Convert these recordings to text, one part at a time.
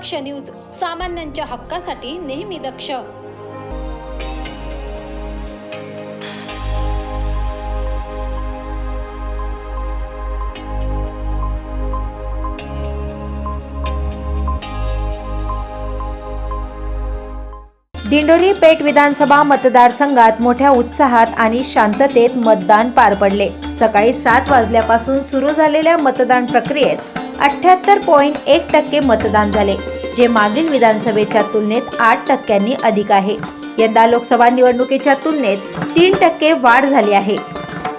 दक्ष news सामान्यांच्या हक्कासाठी नेहमी दक्ष. दिंडोरी पेठ विधानसभा मतदारसंघात मोठ्या उत्साहात आणि शांततेत मतदान पार पडले. सकाळी सात वाजल्यापासून सुरू झालेल्या मतदान प्रक्रियेत अठ्याहत्तर पॉईंट एक टक्के मतदान झाले जे मागील विधानसभेच्या तुलनेत आठ टक्क्यांनी अधिक आहे. यंदा लोकसभा निवडणुकीच्या तुलनेत तीन टक्के वाढ झाली आहे.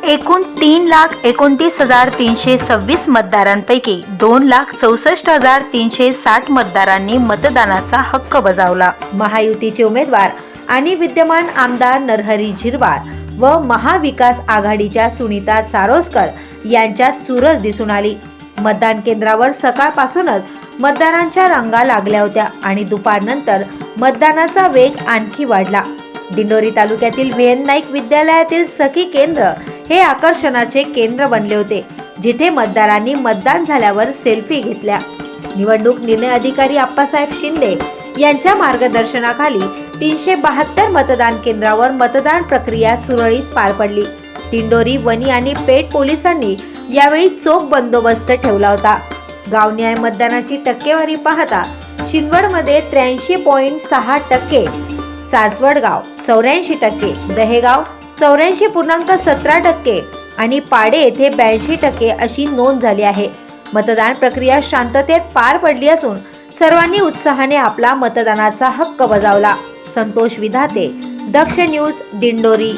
एकूण तीन लाख एकोणतीस हजार तीनशे सव्वीस मतदारांपैकी दोन लाख चौसष्ट हजार तीनशे साठ मतदारांनी मतदानाचा हक्क बजावला. महायुतीचे उमेदवार आणि विद्यमान आमदार नरहरी झिरवाळ व महाविकास आघाडीच्या सुनीता चारोसकर यांच्यात चुरस दिसून आली. मतदान केंद्रावर सकाळपासूनच मतदारांच्या रांगा लागल्या होत्या आणि दुपारनंतर मतदानाचा वेग आणखी वाढला. दिंडोरी तालुक्यातील व्हीएन नाईक विद्यालयातील सखी केंद्र हे आकर्षणाचे केंद्र बनले होते जिथे मतदारांनी मतदान झाल्यावर सेल्फी घेतल्या. निवडणूक निर्णय अधिकारी आप्पासाहेब शिंदे यांच्या मार्गदर्शनाखाली तीनशे बहात्तर मतदान केंद्रावर मतदान प्रक्रिया सुरळीत पार पडली. दिंडोरी वनी आणि पेठ पोलिसांनी यावेळी चोख बंदोबस्त ठेवला होता. गावन्याय मतदानाची टक्केवारी पाहता शिंदवडमध्ये त्र्याऐंशी पॉईंट सहा टक्के चाचवडगाव चौऱ्याऐंशी टक्के दहेगाव चौऱ्याऐंशी पूर्णांक सतरा टक्के आणि पाडे येथे ब्याऐंशी टक्के अशी नोंद झाली आहे. मतदान प्रक्रिया शांततेत पार पडली असून सर्वांनी उत्साहाने आपला मतदानाचा हक्क बजावला. संतोष विधाते दक्ष न्यूज दिंडोरी.